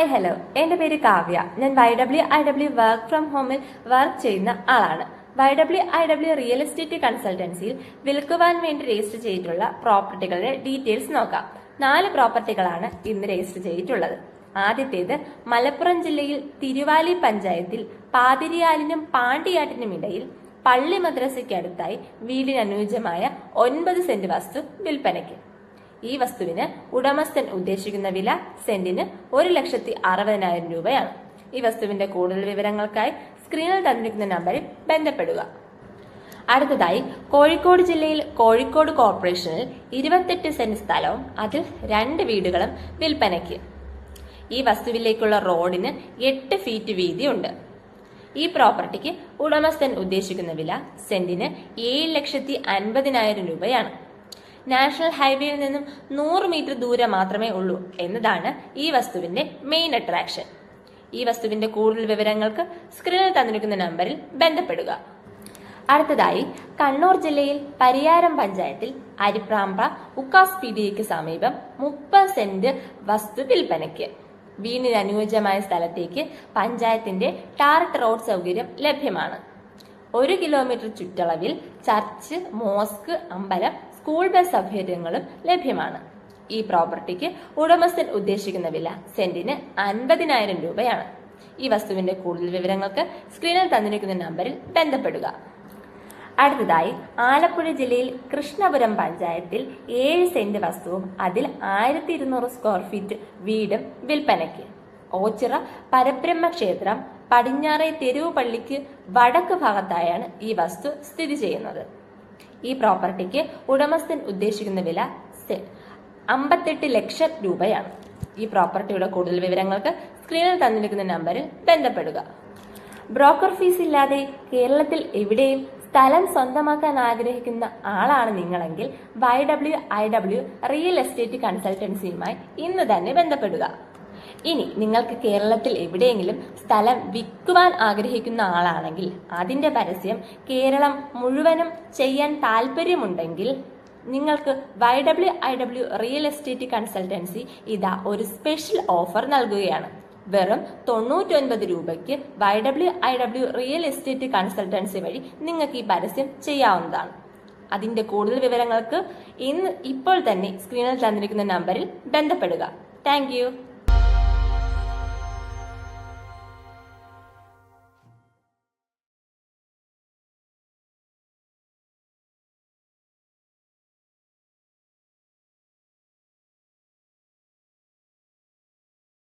Hi hello എന്റെ പേര് കാവ്യ. ഞാൻ Y W I W work from ഹോമിൽ വർക്ക് ചെയ്യുന്ന ആളാണ്. Y W I W real estate കൺസൾട്ടൻസിയിൽ വിൽക്കുവാൻ വേണ്ടി രജിസ്റ്റർ ചെയ്തിട്ടുള്ള പ്രോപ്പർട്ടികളുടെ ഡീറ്റെയിൽസ് നോക്കാം. നാല് പ്രോപ്പർട്ടികളാണ് ഇന്ന് രജിസ്റ്റർ ചെയ്തിട്ടുള്ളത്. ആദ്യത്തേത് മലപ്പുറം ജില്ലയിൽ തിരുവാലി പഞ്ചായത്തിൽ പാതിരിയാലിനും പാണ്ടിയാട്ടിനും ഇടയിൽ പള്ളി മദ്രസയ്ക്ക് അടുത്തായി വീടിന് അനുയോജ്യമായ ഒൻപത് സെന്റ് വസ്തു വിൽപ്പനയ്ക്ക്. ഈ വസ്തുവിന് ഉടമസ്ഥൻ ഉദ്ദേശിക്കുന്ന വില സെന്റിന് ഒരു ലക്ഷത്തി അറുപതിനായിരം രൂപയാണ്. ഈ വസ്തുവിന്റെ കൂടുതൽ വിവരങ്ങൾക്കായി സ്ക്രീനിൽ തന്നിരിക്കുന്ന നമ്പറിൽ ബന്ധപ്പെടുക. അടുത്തതായി കോഴിക്കോട് ജില്ലയിൽ കോഴിക്കോട് കോർപ്പറേഷനിൽ ഇരുപത്തെട്ട് സെന്റ് സ്ഥലവും അതിൽ രണ്ട് വീടുകളും വിൽപ്പനയ്ക്ക്. ഈ വസ്തുവിലേക്കുള്ള റോഡിന് എട്ട് ഫീറ്റ് വീതിയുണ്ട്. ഈ പ്രോപ്പർട്ടിക്ക് ഉടമസ്ഥൻ ഉദ്ദേശിക്കുന്ന വില സെന്റിന് ഏഴ് ലക്ഷത്തി അൻപതിനായിരം രൂപയാണ്. നാഷണൽ ഹൈവേയിൽ നിന്നും നൂറ് മീറ്റർ ദൂരം മാത്രമേ ഉള്ളൂ എന്നതാണ് ഈ വസ്തുവിന്റെ മെയിൻ അട്രാക്ഷൻ ഈ വസ്തുവിന്റെ കൂടുതൽ വിവരങ്ങൾക്ക് സ്ക്രീനിൽ തന്നിരിക്കുന്ന നമ്പറിൽ ബന്ധപ്പെടുക. അടുത്തതായി കണ്ണൂർ ജില്ലയിൽ പരിയാരം പഞ്ചായത്തിൽ അരിപ്രാമ്പ്ര ഉക്കാസ് പി ഡിക്ക് സമീപം മുപ്പത് സെന്റ് വസ്തു വിൽപ്പനയ്ക്ക്. വീടിന് അനുയോജ്യമായ സ്ഥലത്തേക്ക് പഞ്ചായത്തിന്റെ ടാർട്ട് റോഡ് സൗകര്യം ലഭ്യമാണ്. ഒരു കിലോമീറ്റർ ചുറ്റളവിൽ ചർച്ച് മോസ്ക് അമ്പലം സ്കൂൾ ബസ് സൗകര്യങ്ങളും ലഭ്യമാണ്. ഈ പ്രോപ്പർട്ടിക്ക് ഉടമസ്ഥൻ ഉദ്ദേശിക്കുന്ന വില സെന്റിന് അൻപതിനായിരം രൂപയാണ്. ഈ വസ്തുവിന്റെ കൂടുതൽ വിവരങ്ങൾക്ക് സ്ക്രീനിൽ തന്നിരിക്കുന്ന നമ്പറിൽ ബന്ധപ്പെടുക. അടുത്തതായി ആലപ്പുഴ ജില്ലയിൽ കൃഷ്ണപുരം പഞ്ചായത്തിൽ ഏഴ് സെന്റ് വസ്തുവും അതിൽ ആയിരത്തി ഇരുന്നൂറ് സ്ക്വയർ ഫീറ്റ് വീടും വിൽപ്പനയ്ക്ക്. ഓച്ചിറ പരബ്രഹ്മ ക്ഷേത്രം പടിഞ്ഞാറെ തെരുവ് പള്ളിക്ക് വടക്ക് ഭാഗത്തായാണ് ഈ വസ്തു സ്ഥിതി ചെയ്യുന്നത്. ഈ പ്രോപ്പർട്ടിക്ക് ഉടമസ്ഥൻ ഉദ്ദേശിക്കുന്ന വില അമ്പത്തെട്ട് ലക്ഷം രൂപയാണ്. ഈ പ്രോപ്പർട്ടിയുടെ കൂടുതൽ വിവരങ്ങൾക്ക് സ്ക്രീനിൽ തന്നിരിക്കുന്ന നമ്പറിൽ ബന്ധപ്പെടുക. ബ്രോക്കർ ഫീസ് ഇല്ലാതെ കേരളത്തിൽ എവിടെയും സ്ഥലം സ്വന്തമാക്കാൻ ആഗ്രഹിക്കുന്ന ആളാണ് നിങ്ങളെങ്കിൽ Y W I W real estate കൺസൾട്ടൻസിയുമായി ഇന്ന് തന്നെ ബന്ധപ്പെടുക. ഇനി നിങ്ങൾക്ക് കേരളത്തിൽ എവിടെയെങ്കിലും സ്ഥലം വിൽക്കുവാൻ ആഗ്രഹിക്കുന്ന ആളാണെങ്കിൽ അതിന്റെ പരസ്യം കേരളം മുഴുവനും ചെയ്യാൻ താല്പര്യമുണ്ടെങ്കിൽ നിങ്ങൾക്ക് Y W I W real estate consultancy ഇതാ ഒരു സ്പെഷ്യൽ ഓഫർ നൽകുകയാണ്. വെറും തൊണ്ണൂറ്റൊൻപത് രൂപയ്ക്ക് Y W I W real estate consultancy വഴി നിങ്ങൾക്ക് ഈ പരസ്യം ചെയ്യാവുന്നതാണ്. അതിന്റെ കൂടുതൽ വിവരങ്ങൾക്ക് ഇന്ന് ഇപ്പോൾ തന്നെ സ്ക്രീനിൽ തന്നിരിക്കുന്ന നമ്പറിൽ ബന്ധപ്പെടുക. താങ്ക്